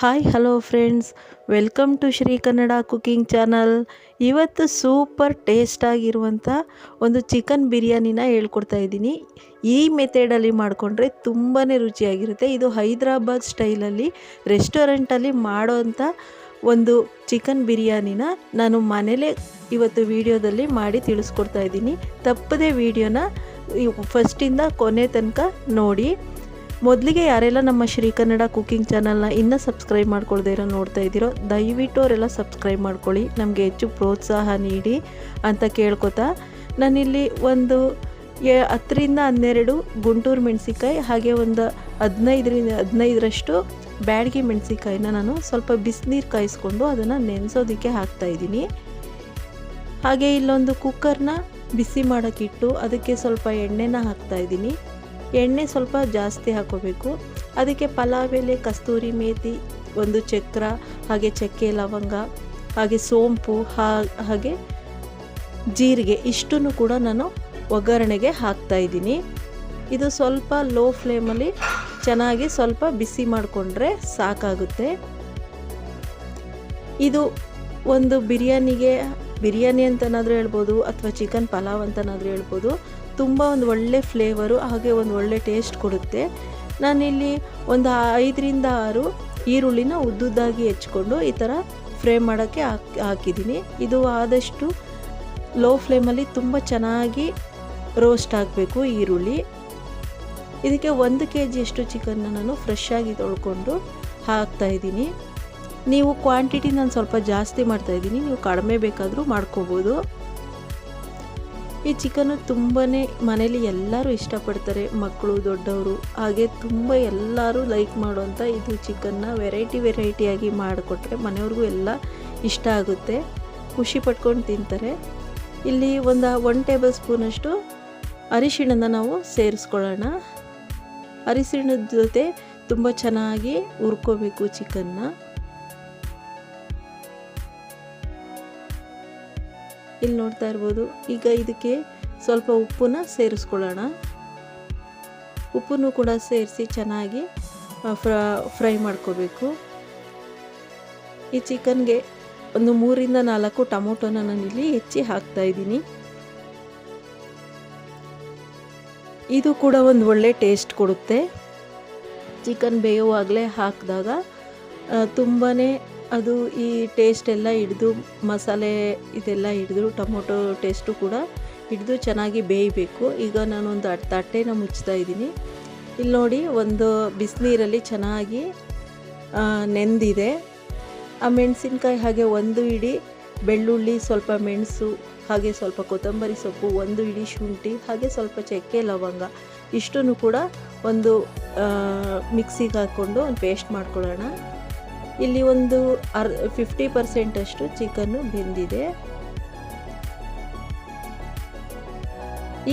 Hi hello friends welcome to Shri Kannada cooking channel ಇವತ್ತು super ಟೇಸ್ಟಾಗಿರುವಂಥ ಒಂದು chicken ಬಿರಿಯಾನಿನ ಹೇಳ್ಕೊಡ್ತಾ ಇದ್ದೀನಿ. ಈ ಮೆಥಡಲ್ಲಿ ಮಾಡಿಕೊಂಡ್ರೆ ತುಂಬಾ ರುಚಿಯಾಗಿರುತ್ತೆ. ಇದು ಹೈದ್ರಾಬಾದ್ ಸ್ಟೈಲಲ್ಲಿ ರೆಸ್ಟೋರೆಂಟಲ್ಲಿ ಮಾಡೋವಂಥ ಒಂದು ಚಿಕನ್ ಬಿರಿಯಾನಿನ ನಾನು ಮನೇಲೇ ಇವತ್ತು ವಿಡಿಯೋದಲ್ಲಿ ಮಾಡಿ ತಿಳಿಸ್ಕೊಡ್ತಾ ಇದ್ದೀನಿ. ತಪ್ಪದೇ ವಿಡಿಯೋನ ಫಸ್ಟಿಂದ ಕೊನೆ ತನಕ ನೋಡಿ. ಮೊದಲಿಗೆ ಯಾರೆಲ್ಲ ನಮ್ಮ ಶ್ರೀ ಕನ್ನಡ ಕುಕ್ಕಿಂಗ್ ಚಾನಲ್ನ ಇನ್ನೂ ಸಬ್ಸ್ಕ್ರೈಬ್ ಮಾಡ್ಕೊಳ್ದೇ ಇರೋ ನೋಡ್ತಾ ಇದ್ದೀರೋ, ದಯವಿಟ್ಟು ಅವರೆಲ್ಲ ಸಬ್ಸ್ಕ್ರೈಬ್ ಮಾಡ್ಕೊಳ್ಳಿ, ನಮಗೆ ಹೆಚ್ಚು ಪ್ರೋತ್ಸಾಹ ನೀಡಿ ಅಂತ ಕೇಳ್ಕೊತಾ, ನಾನಿಲ್ಲಿ ಒಂದು ಹತ್ತರಿಂದ ಹನ್ನೆರಡು ಗುಂಟೂರು ಮೆಣಸಿಕಾಯಿ ಹಾಗೆ ಒಂದು ಹದಿನೈದರಿಂದ ಹದಿನೈದರಷ್ಟು ಬ್ಯಾಡಗಿ ಮೆಣಸಿಕಾಯಿನ ನಾನು ಸ್ವಲ್ಪ ಬಿಸಿನೀರು ಕಾಯಿಸ್ಕೊಂಡು ಅದನ್ನು ನೆನೆಸೋದಕ್ಕೆ ಹಾಕ್ತಾಯಿದ್ದೀನಿ ಹಾಗೆ ಇಲ್ಲೊಂದು ಕುಕ್ಕರ್ನ ಬಿಸಿ ಮಾಡೋಕ್ಕಿಟ್ಟು ಅದಕ್ಕೆ ಸ್ವಲ್ಪ ಎಣ್ಣೆನ ಹಾಕ್ತಾಯಿದ್ದೀನಿ ಎಣ್ಣೆ ಸ್ವಲ್ಪ ಜಾಸ್ತಿ ಹಾಕೋಬೇಕು. ಅದಕ್ಕೆ ಪಲಾವ್ ಎಲೆ, ಕಸ್ತೂರಿ ಮೇತಿ, ಒಂದು ಚಕ್ರ, ಹಾಗೆ ಚಕ್ಕೆ, ಲವಂಗ, ಹಾಗೆ ಸೋಂಪು ಹಾಗೆ ಜೀರಿಗೆ ಇಷ್ಟನ್ನು ಕೂಡ ನಾನು ಒಗ್ಗರಣೆಗೆ ಹಾಕ್ತಾಯಿದ್ದೀನಿ ಇದು ಸ್ವಲ್ಪ ಲೋ ಫ್ಲೇಮಲ್ಲಿ ಚೆನ್ನಾಗಿ ಸ್ವಲ್ಪ ಬಿಸಿ ಮಾಡಿಕೊಂಡ್ರೆ ಸಾಕಾಗುತ್ತೆ. ಇದು ಒಂದು ಬಿರಿಯಾನಿಗೆ, ಬಿರಿಯಾನಿ ಅಂತನಾದರೂ ಹೇಳ್ಬೋದು ಅಥವಾ ಚಿಕನ್ ಪಲಾವ್ ಅಂತನಾದರೂ ಹೇಳ್ಬೋದು. ತುಂಬ ಒಂದು ಒಳ್ಳೆ ಫ್ಲೇವರು ಹಾಗೆ ಒಂದು ಒಳ್ಳೆ ಟೇಸ್ಟ್ ಕೊಡುತ್ತೆ. ನಾನಿಲ್ಲಿ ಒಂದು ಐದರಿಂದ ಆರು ಈರುಳ್ಳಿನ ಉದ್ದುದ್ದಾಗಿ ಹೆಚ್ಕೊಂಡು ಈ ಥರ ಫ್ರೈ ಮಾಡೋಕ್ಕೆ ಹಾಕಿ, ಹಾಕಿದ್ದೀನಿ. ಇದು ಆದಷ್ಟು ಲೋ ಫ್ಲೇಮಲ್ಲಿ ತುಂಬ ಚೆನ್ನಾಗಿ ರೋಸ್ಟ್ ಆಗಬೇಕು ಈರುಳ್ಳಿ. ಇದಕ್ಕೆ ಒಂದು ಕೆ ಜಿಯಷ್ಟು ಚಿಕನ್ನ ನಾನು ಫ್ರೆಶ್ ಆಗಿ ತೊಳ್ಕೊಂಡು ಹಾಕ್ತಾಯಿದ್ದೀನಿ ನೀವು ಕ್ವಾಂಟಿಟಿ ನಾನು ಸ್ವಲ್ಪ ಜಾಸ್ತಿ ಮಾಡ್ತಾಯಿದ್ದೀನಿ ನೀವು ಕಡಿಮೆ ಬೇಕಾದರೂ ಮಾಡ್ಕೋಬೋದು. ಈ ಚಿಕನ್ನು ತುಂಬಾ ಮನೇಲಿ ಎಲ್ಲರೂ ಇಷ್ಟಪಡ್ತಾರೆ, ಮಕ್ಕಳು, ದೊಡ್ಡವರು. ಹಾಗೆ ತುಂಬ ಎಲ್ಲರೂ ಲೈಕ್ ಮಾಡುವಂಥ ಇದು ಚಿಕನ್ನ ವೆರೈಟಿ ವೆರೈಟಿಯಾಗಿ ಮಾಡಿಕೊಟ್ರೆ ಮನೆಯವ್ರಿಗೂ ಎಲ್ಲ ಇಷ್ಟ ಆಗುತ್ತೆ. ಖುಷಿ ಪಟ್ಕೊಂಡು ತಿಂತಾರೆ. ಇಲ್ಲಿ ಒಂದು ಒನ್ ಟೇಬಲ್ ಸ್ಪೂನಷ್ಟು ಅರಿಶಿಣನ ನಾವು ಸೇರಿಸ್ಕೊಳ್ಳೋಣ. ಅರಿಶಿಣದ ಜೊತೆ ತುಂಬ ಚೆನ್ನಾಗಿ ಹುರ್ಕೋಬೇಕು ಚಿಕನ್ನ. ಇಲ್ಲಿ ನೋಡ್ತಾ ಇರ್ಬೋದು. ಈಗ ಇದಕ್ಕೆ ಸ್ವಲ್ಪ ಉಪ್ಪನ್ನು ಸೇರಿಸ್ಕೊಳ್ಳೋಣ. ಉಪ್ಪನ್ನು ಕೂಡ ಸೇರಿಸಿ ಚೆನ್ನಾಗಿ ಫ್ರೈ ಮಾಡ್ಕೋಬೇಕು. ಈ ಚಿಕನ್ಗೆ ಒಂದು ಮೂರಿಂದ ನಾಲ್ಕು ಟೊಮೊಟೊನ ಇಲ್ಲಿ ಹೆಚ್ಚಿ ಹಾಕ್ತಾ ಇದ್ದೀನಿ. ಇದು ಕೂಡ ಒಂದು ಒಳ್ಳೆ ಟೇಸ್ಟ್ ಕೊಡುತ್ತೆ. ಚಿಕನ್ ಬೇಯುವಾಗಲೇ ಹಾಕಿದಾಗ ತುಂಬಾ ಅದು ಈ ಟೇಸ್ಟ್ ಎಲ್ಲ ಹಿಡಿದು ಮಸಾಲೆ ಇದೆಲ್ಲ ಹಿಡಿದು ಟೊಮೊಟೊ ಟೇಸ್ಟು ಕೂಡ ಹಿಡಿದು ಚೆನ್ನಾಗಿ ಬೇಯಬೇಕು. ಈಗ ನಾನೊಂದು ತಟ್ಟೆನ ಮುಚ್ತಾ ಇದ್ದೀನಿ. ಇಲ್ಲಿ ನೋಡಿ ಒಂದು ಬಿಸಿನೀರಲ್ಲಿ ಚೆನ್ನಾಗಿ ನೆಂದಿದೆ. ಆ ಮೆಣಸಿನ್ಕಾಯಿ ಹಾಗೆ ಒಂದು ಇಡಿ ಬೆಳ್ಳುಳ್ಳಿ, ಸ್ವಲ್ಪ ಮೆಣಸು, ಹಾಗೆ ಸ್ವಲ್ಪ ಕೊತ್ತಂಬರಿ ಸೊಪ್ಪು, ಒಂದು ಇಡಿ ಶುಂಠಿ, ಹಾಗೆ ಸ್ವಲ್ಪ ಚಕ್ಕೆ ಲವಂಗ. ಇಷ್ಟನ್ನು ಕೂಡ ಒಂದು ಮಿಕ್ಸಿಗೆ ಹಾಕ್ಕೊಂಡು ಒಂದು ಪೇಸ್ಟ್ ಮಾಡ್ಕೊಳ್ಳೋಣ. ಇಲ್ಲಿ ಒಂದು ಅರ್ ಫಿಫ್ಟಿ ಪರ್ಸೆಂಟಷ್ಟು ಚಿಕನ್ನು ಬೆಂದಿದೆ.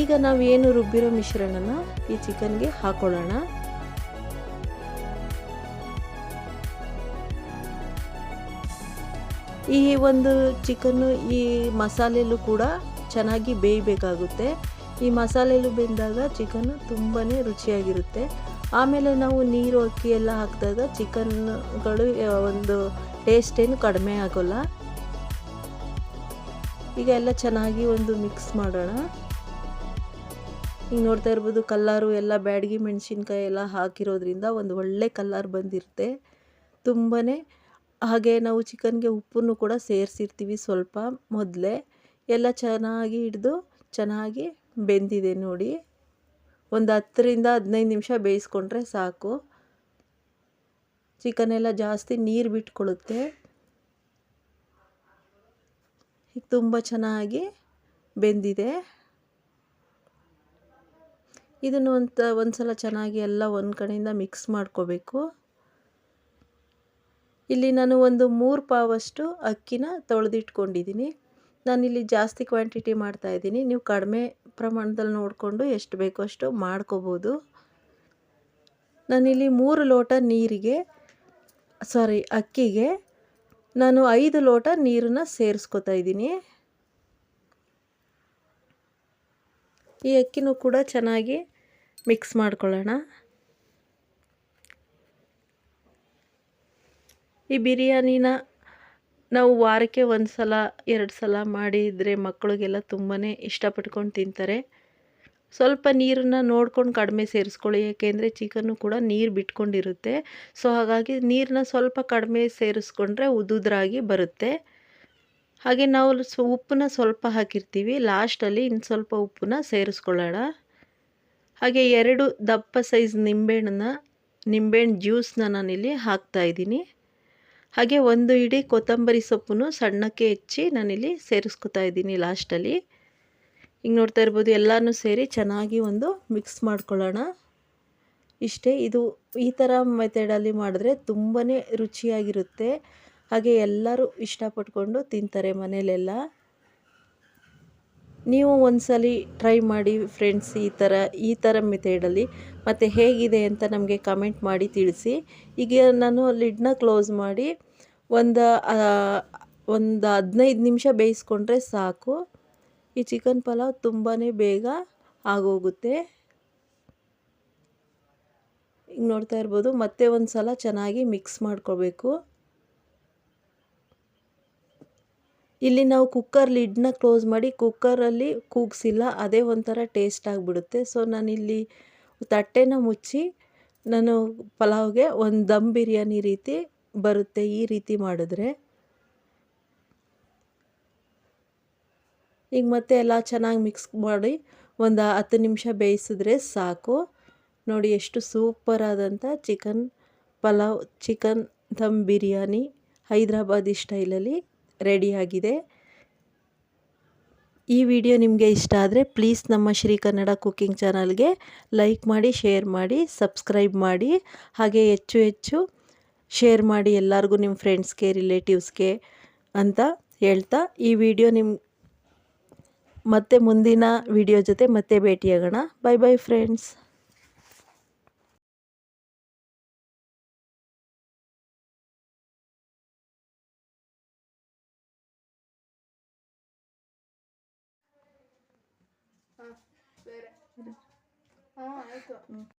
ಈಗ ನಾವು ಏನು ರುಬ್ಬಿರೋ ಮಿಶ್ರಣನ ಈ ಚಿಕನ್ಗೆ ಹಾಕೊಳ್ಳೋಣ. ಈ ಒಂದು ಚಿಕನ್ನು ಈ ಮಸಾಲೆಯಲ್ಲೂ ಕೂಡ ಚೆನ್ನಾಗಿ ಬೇಯಬೇಕಾಗುತ್ತೆ. ಈ ಮಸಾಲೆಯಲ್ಲೂ ಬೆಂದಾಗ ಚಿಕನ್ನು ತುಂಬಾ ರುಚಿಯಾಗಿರುತ್ತೆ. ಆಮೇಲೆ ನಾವು ನೀರು ಅಕ್ಕಿ ಎಲ್ಲ ಹಾಕಿದಾಗ ಚಿಕನ್ಗಳು ಒಂದು ಟೇಸ್ಟ್ ಏನು ಕಡಿಮೆ ಆಗೋಲ್ಲ. ಈಗ ಎಲ್ಲ ಚೆನ್ನಾಗಿ ಒಂದು ಮಿಕ್ಸ್ ಮಾಡೋಣ. ಈಗ ನೋಡ್ತಾ ಇರ್ಬೋದು ಕಲ್ಲರು ಎಲ್ಲ ಬ್ಯಾಡಗಿ ಮೆಣಸಿನ್ಕಾಯಿ ಎಲ್ಲ ಹಾಕಿರೋದ್ರಿಂದ ಒಂದು ಒಳ್ಳೆ ಕಲ್ಲರ್ ಬಂದಿರುತ್ತೆ. ತುಂಬಾ ಹಾಗೆ ನಾವು ಚಿಕನ್ಗೆ ಉಪ್ಪನ್ನು ಕೂಡ ಸೇರಿಸಿರ್ತೀವಿ ಸ್ವಲ್ಪ ಮೊದಲೇ. ಎಲ್ಲ ಚೆನ್ನಾಗಿ ಹಿಡಿದು ಚೆನ್ನಾಗಿ ಬೆಂದಿದೆ ನೋಡಿ. ಒಂದು ಹತ್ತರಿಂದ ಹದಿನೈದು ನಿಮಿಷ ಬೇಯಿಸ್ಕೊಂಡ್ರೆ ಸಾಕು. ಚಿಕನ್ ಎಲ್ಲ ಜಾಸ್ತಿ ನೀರು ಬಿಟ್ಕೊಳ್ಳುತ್ತೆ ಈಗ ತುಂಬ ಚೆನ್ನಾಗಿ ಬೆಂದಿದೆ. ಇದನ್ನು ಒಂದು ಒಂದು ಸಲ ಚೆನ್ನಾಗಿ ಎಲ್ಲ ಒಂದು ಕಡೆಯಿಂದ ಮಿಕ್ಸ್ ಮಾಡ್ಕೋಬೇಕು. ಇಲ್ಲಿ ನಾನು ಒಂದು ಮೂರು ಪಾವಷ್ಟು ಅಕ್ಕಿನ ತೊಳೆದಿಟ್ಕೊಂಡಿದ್ದೀನಿ. ನಾನಿಲ್ಲಿ ಜಾಸ್ತಿ ಕ್ವಾಂಟಿಟಿ ಮಾಡ್ತಾಯಿದ್ದೀನಿ ನೀವು ಕಡಿಮೆ ಪ್ರಮಾಣದಲ್ಲಿ ನೋಡಿಕೊಂಡು ಎಷ್ಟು ಬೇಕೋ ಅಷ್ಟು ಮಾಡ್ಕೋಬೋದು. ನಾನಿಲ್ಲಿ ಮೂರು ಲೋಟ ನೀರಿಗೆ ಸಾರಿ ಅಕ್ಕಿಗೆ ನಾನು ಐದು ಲೋಟ ನೀರನ್ನ ಸೇರಿಸ್ಕೊತಾ ಇದ್ದೀನಿ. ಈ ಅಕ್ಕಿನೂ ಕೂಡ ಚೆನ್ನಾಗಿ ಮಿಕ್ಸ್ ಮಾಡ್ಕೊಳ್ಳೋಣ. ಈ ಬಿರಿಯಾನಿನ ನಾವು ವಾರಕ್ಕೆ ಒಂದು ಸಲ, ಎರಡು ಸಲ ಮಾಡಿದರೆ ಮಕ್ಕಳಿಗೆಲ್ಲ ತುಂಬಾ ಇಷ್ಟಪಟ್ಕೊಂಡು ತಿಂತಾರೆ. ಸ್ವಲ್ಪ ನೀರನ್ನು ನೋಡ್ಕೊಂಡು ಕಡಿಮೆ ಸೇರಿಸ್ಕೊಳ್ಳಿ ಏಕೆಂದರೆ ಚಿಕನ್ನು ಕೂಡ ನೀರು ಬಿಟ್ಕೊಂಡಿರುತ್ತೆ. ಸೊ, ಹಾಗಾಗಿ ನೀರನ್ನ ಸ್ವಲ್ಪ ಕಡಿಮೆ ಸೇರಿಸ್ಕೊಂಡ್ರೆ ಉದುದ್ರಾಗಿ ಬರುತ್ತೆ. ಹಾಗೆ ನಾವು ಉಪ್ಪನ್ನ ಸ್ವಲ್ಪ ಹಾಕಿರ್ತೀವಿ. ಲಾಸ್ಟಲ್ಲಿ ಇನ್ನು ಸ್ವಲ್ಪ ಉಪ್ಪನ್ನ ಸೇರಿಸ್ಕೊಳ್ಳೋಣ. ಹಾಗೆ ಎರಡು ದಪ್ಪ ಸೈಜ್ ನಿಂಬೆಹಣ್ಣನ್ನ ನಿಂಬೆಹಣ್ಣು ಜ್ಯೂಸನ್ನ ನಾನಿಲ್ಲಿ ಹಾಕ್ತಾಯಿದ್ದೀನಿ ಹಾಗೆ ಒಂದು ಇಡೀ ಕೊತ್ತಂಬರಿ ಸೊಪ್ಪನ್ನು ಸಣ್ಣಕ್ಕೆ ಹೆಚ್ಚಿ ನಾನಿಲ್ಲಿ ಸೇರಿಸ್ಕೊತಾ ಇದ್ದೀನಿ ಲಾಸ್ಟಲ್ಲಿ. ಹಿಂಗೆ ನೋಡ್ತಾ ಇರ್ಬೋದು, ಎಲ್ಲನೂ ಸೇರಿ ಚೆನ್ನಾಗಿ ಒಂದು ಮಿಕ್ಸ್ ಮಾಡ್ಕೊಳ್ಳೋಣ. ಇಷ್ಟೇ, ಇದು ಈ ಥರ ಮೆಥಡಲ್ಲಿ ಮಾಡಿದ್ರೆ ತುಂಬಾ ರುಚಿಯಾಗಿರುತ್ತೆ. ಹಾಗೆ ಎಲ್ಲರೂ ಇಷ್ಟಪಟ್ಕೊಂಡು ತಿಂತಾರೆ ಮನೇಲೆಲ್ಲ ನೀವು ಒಂದ್ಸಲಿ ಟ್ರೈ ಮಾಡಿ ಫ್ರೆಂಡ್ಸ್ ಈ ಥರ ಈ ಥರ ಮೆಥೇಡಲ್ಲಿ ಮತ್ತು ಹೇಗಿದೆ ಅಂತ ನಮಗೆ ಕಮೆಂಟ್ ಮಾಡಿ ತಿಳಿಸಿ. ಈಗ ನಾನು ಲಿಡ್ನ ಕ್ಲೋಸ್ ಮಾಡಿ ಒಂದು ಒಂದು ಹದಿನೈದು ನಿಮಿಷ ಬೇಯಿಸ್ಕೊಂಡ್ರೆ ಸಾಕು. ಈ ಚಿಕನ್ ಪಲಾವ್ ತುಂಬಾ ಬೇಗ ಆಗೋಗುತ್ತೆ. ಈಗ ನೋಡ್ತಾ ಇರ್ಬೋದು, ಮತ್ತೆ ಒಂದು ಸಲ ಚೆನ್ನಾಗಿ ಮಿಕ್ಸ್ ಮಾಡ್ಕೋಬೇಕು. ಇಲ್ಲಿ ನಾವು ಕುಕ್ಕರ್ ಲಿಡ್ನ ಕ್ಲೋಸ್ ಮಾಡಿ ಕುಕ್ಕರಲ್ಲಿ ಕೂಗಿಸಿಲ್ಲ, ಅದೇ ಒಂಥರ ಟೇಸ್ಟ್ ಆಗಿಬಿಡುತ್ತೆ. ಸೊ ನಾನಿಲ್ಲಿ ತಟ್ಟೆನ ಮುಚ್ಚಿ ನಾನು ಪಲಾವ್ಗೆ ಒಂದು ದಮ್ ಬಿರಿಯಾನಿ ರೀತಿ ಬರುತ್ತೆ ಈ ರೀತಿ ಮಾಡಿದ್ರೆ. ಈಗ ಮತ್ತೆ ಎಲ್ಲ ಚೆನ್ನಾಗಿ ಮಿಕ್ಸ್ ಮಾಡಿ ಒಂದು ಹತ್ತು ನಿಮಿಷ ಬೇಯಿಸಿದ್ರೆ ಸಾಕು. ನೋಡಿ ಎಷ್ಟು ಸೂಪರಾದಂಥ ಚಿಕನ್ ಪಲಾವ್ ಚಿಕನ್ ದಮ್ ಬಿರಿಯಾನಿ ಹೈದ್ರಾಬಾದಿ ಸ್ಟೈಲಲ್ಲಿ ರೆಡಿಯಾಗಿದೆ ಈ ವಿಡಿಯೋ ನಿಮಗೆ ಇಷ್ಟ ಆದರೆ ಪ್ಲೀಸ್ ನಮ್ಮ ಶ್ರೀ ಕನ್ನಡ ಕುಕ್ಕಿಂಗ್ ಚಾನಲ್ಗೆ ಲೈಕ್ ಮಾಡಿ, ಶೇರ್ ಮಾಡಿ, ಸಬ್ಸ್ಕ್ರೈಬ್ ಮಾಡಿ, ಹಾಗೆ ಹೆಚ್ಚು ಹೆಚ್ಚು ಶೇರ್ ಮಾಡಿ ಎಲ್ಲರಿಗೂ ನಿಮ್ಮ ಫ್ರೆಂಡ್ಸ್ಗೆ, ರಿಲೇಟಿವ್ಸ್ಗೆ ಅಂತ ಹೇಳ್ತಾ ಈ ವಿಡಿಯೋ ನಿಮ್ಮ ಮತ್ತೆ ಮುಂದಿನ ವಿಡಿಯೋ ಜೊತೆ ಮತ್ತೆ ಭೇಟಿಯಾಗೋಣ. Bye bye friends. ಹಾಂ ಬೇರೆ ಹಾಂ ಆಯಿತು